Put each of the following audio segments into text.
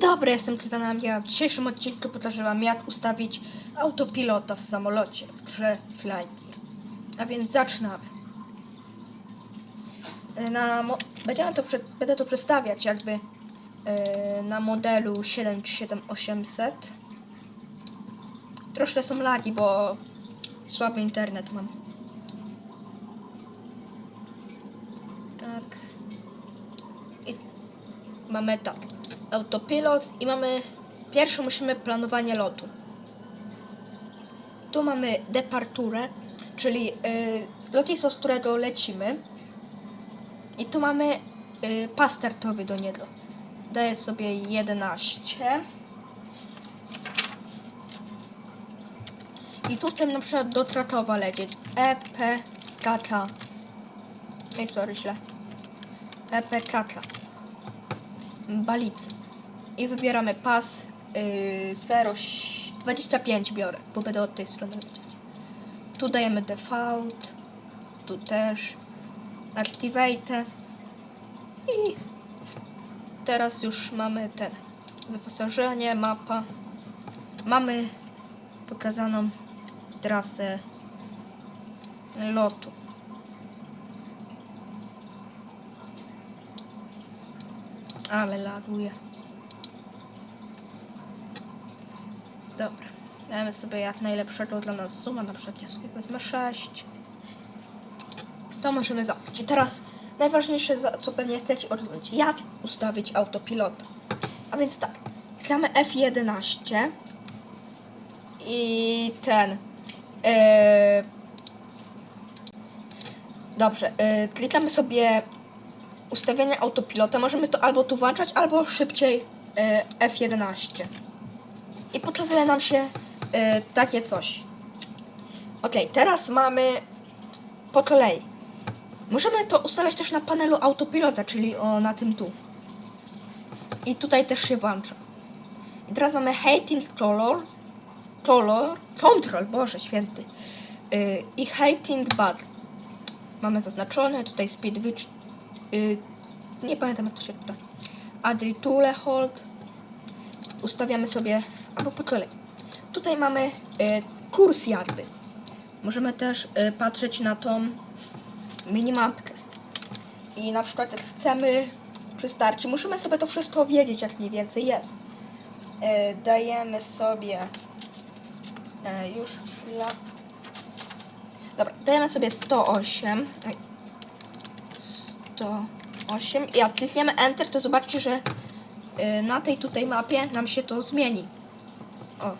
Dobry, jestem Tytana Ja w dzisiejszym odcinku pokażę wam jak ustawić autopilota w samolocie w grze Flying. A więc zaczynamy. E, Na, będziemy to, będę to przestawiać jakby e, na modelu 737-800. Troszkę są lagi, bo słaby internet mam. Tak. I mamy tak, autopilot i mamy, pierwsze musimy planowanie lotu. Tu mamy departurę, czyli y, lotnisko, z którego lecimy. I tu mamy y, pas startowy do niego. Daję sobie 11. I tu chcę na przykład do Tratowa lecieć. EPKK. Ej, sorry, źle. EPKK. Balicy. I wybieramy pas yy, 0, 25 biorę, bo będę od tej strony lecieć. Tu dajemy default, tu też activate i teraz już mamy ten wyposażenie, mapa. Mamy pokazaną trasę lotu. Ale laguje. Dobra. Dajemy sobie jak najlepszego dla nas suma. Na przykład ja sobie wezmę 6. To możemy zacząć. I teraz najważniejsze, co pewnie chcecie odkryć. Jak ustawić autopilota. A więc tak. Klikamy F11. I ten. e, dobrze. e, klikamy sobie ustawienia autopilota możemy to albo tu włączać, albo szybciej e, F11. I pokazuje nam się e, takie coś. Ok, teraz mamy po kolei. Możemy to ustawiać też na panelu autopilota, czyli o, na tym tu. I tutaj też się włącza. I teraz mamy Hating Colors, Color, Control, Boże Święty. Y, I Hating Bug. Mamy zaznaczone, tutaj Speed Witch y, nie pamiętam jak to się czyta. Adri Tule Hold. Ustawiamy sobie, albo po kolei. Tutaj mamy y, kurs jakby. Możemy też y, patrzeć na tą minimapkę. I na przykład jak chcemy przy starcie, musimy sobie to wszystko wiedzieć, jak mniej więcej jest. Y, dajemy sobie już chwila. Dobra, dajemy sobie 108. Oj. 108 i jak klikniemy Enter, to zobaczcie, że na tej tutaj mapie nam się to zmieni. O.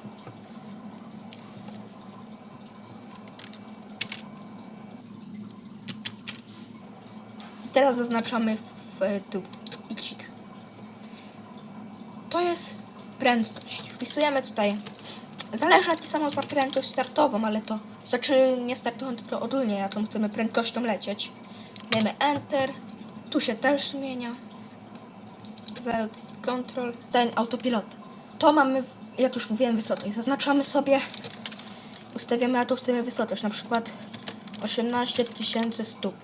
Teraz zaznaczamy w, w tu icik. To jest prędkość. Wpisujemy tutaj. Zależy jaki samolot ma prędkość startową, ale to znaczy nie startową, tylko ogólnie jaką chcemy prędkością lecieć. Dajemy Enter. Tu się też zmienia. Control. Ten autopilot. To mamy, jak już mówiłem, wysokość. Zaznaczamy sobie, ustawiamy jaką chcemy wysokość. Na przykład 18 tysięcy stóp.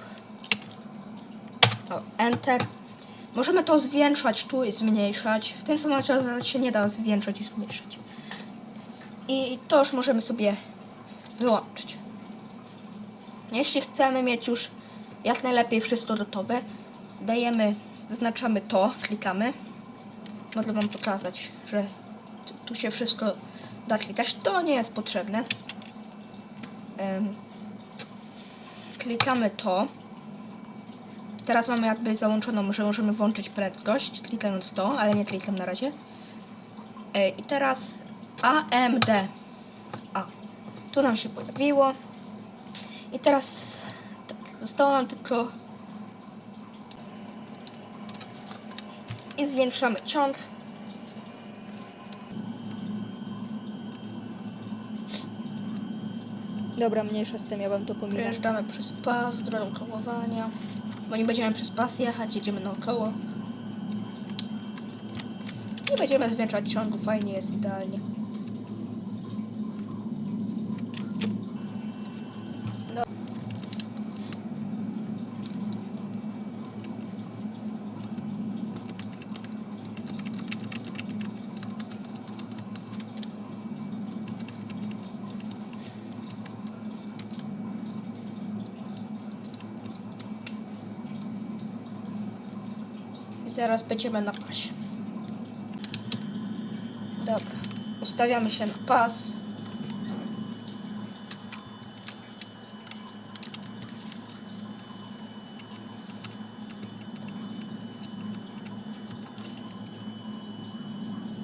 O, Enter. Możemy to zwiększać tu i zmniejszać. W tym samolocie się nie da zwiększać i zmniejszać. I to już możemy sobie wyłączyć. Jeśli chcemy mieć już jak najlepiej wszystko gotowe, dajemy, zaznaczamy to, klikamy. Mogę Wam pokazać, że tu- się wszystko da klikać. To nie jest potrzebne. Klikamy to. Teraz mamy jakby załączoną, że możemy włączyć prędkość, klikając to, ale nie klikam na razie. E, I teraz AMD. A, tu nam się pojawiło. I teraz tak, zostało nam tylko i zwiększamy ciąg. Dobra, mniejsza z tym, ja wam to pominę. Przejeżdżamy przez pas, drogą kołowania. Bo nie będziemy przez pas jechać, jedziemy naokoło. Nie będziemy zwiększać ciągu, fajnie jest, idealnie. Zaraz będziemy na pasie. Dobra, ustawiamy się na pas.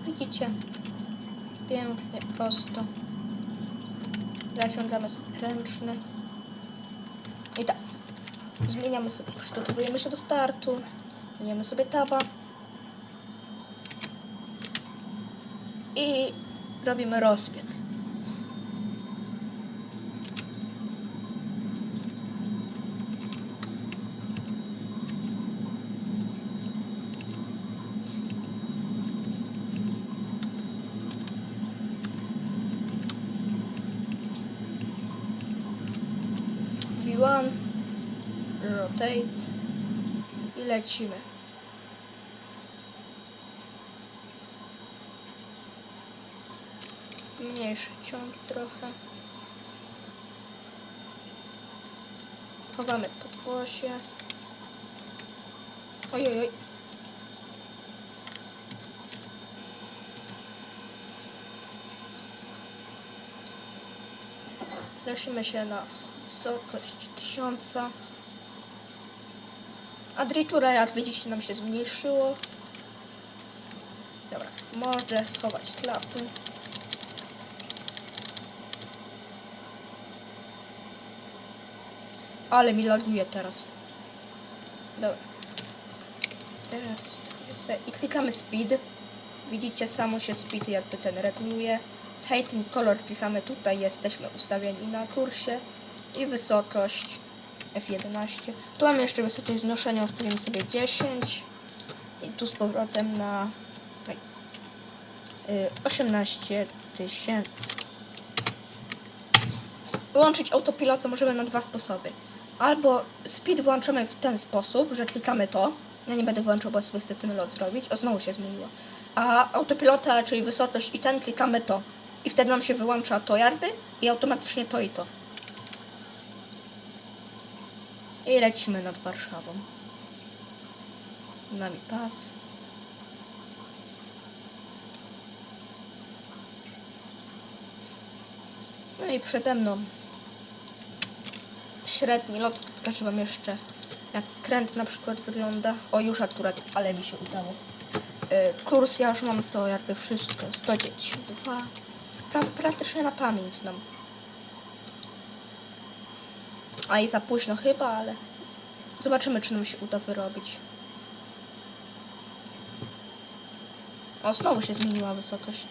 Widzicie? Pięknie, prosto. Zasiągamy sobie ręczny. I tak. Zmieniamy sobie, przygotowujemy się do startu. Zmieniamy sobie taba. I robimy rozbieg. V1, rotate i lecimy. Zmniejszę ciąg trochę. Chowamy podwozie. Oj, oj. Znosimy się na wysokość 1000. A dritura, jak widzicie, nam się zmniejszyło. Dobra, można schować klapy. Ale mi laguje teraz. Dobra. Teraz i klikamy speed. Widzicie, samo się speed jakby ten reguluje. Heighten color klikamy tutaj, jesteśmy ustawieni na kursie. I wysokość F11. Tu mamy jeszcze wysokość znoszenia, ustawimy sobie 10. I tu z powrotem na oj, y, 18 tysięcy. Wyłączyć autopilota możemy na dwa sposoby. Albo speed włączamy w ten sposób, że klikamy to. Ja nie będę włączał, bo sobie chcę ten lot zrobić. O, znowu się zmieniło. A autopilota, czyli wysokość i ten, klikamy to. I wtedy nam się wyłącza to jakby i automatycznie to i to. I lecimy nad Warszawą. Nami pas. No i przede mną średni lot. Pokażę wam jeszcze jak skręt na przykład wygląda. O już akurat, ale mi się udało. Y, Kurs ja już mam to jakby wszystko. 192. Pra, praktycznie na pamięć znam. A i za późno chyba, ale zobaczymy, czy nam się uda wyrobić. O, znowu się zmieniła wysokość.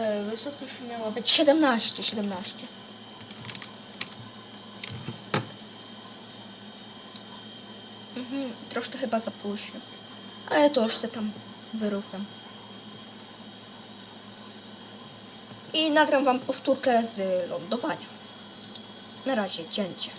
E, wysokość miała być 17, 17. Mhm, troszkę chyba za późno. Ale to już się tam wyrównam. I nagram wam powtórkę z lądowania. Na razie, cięcie.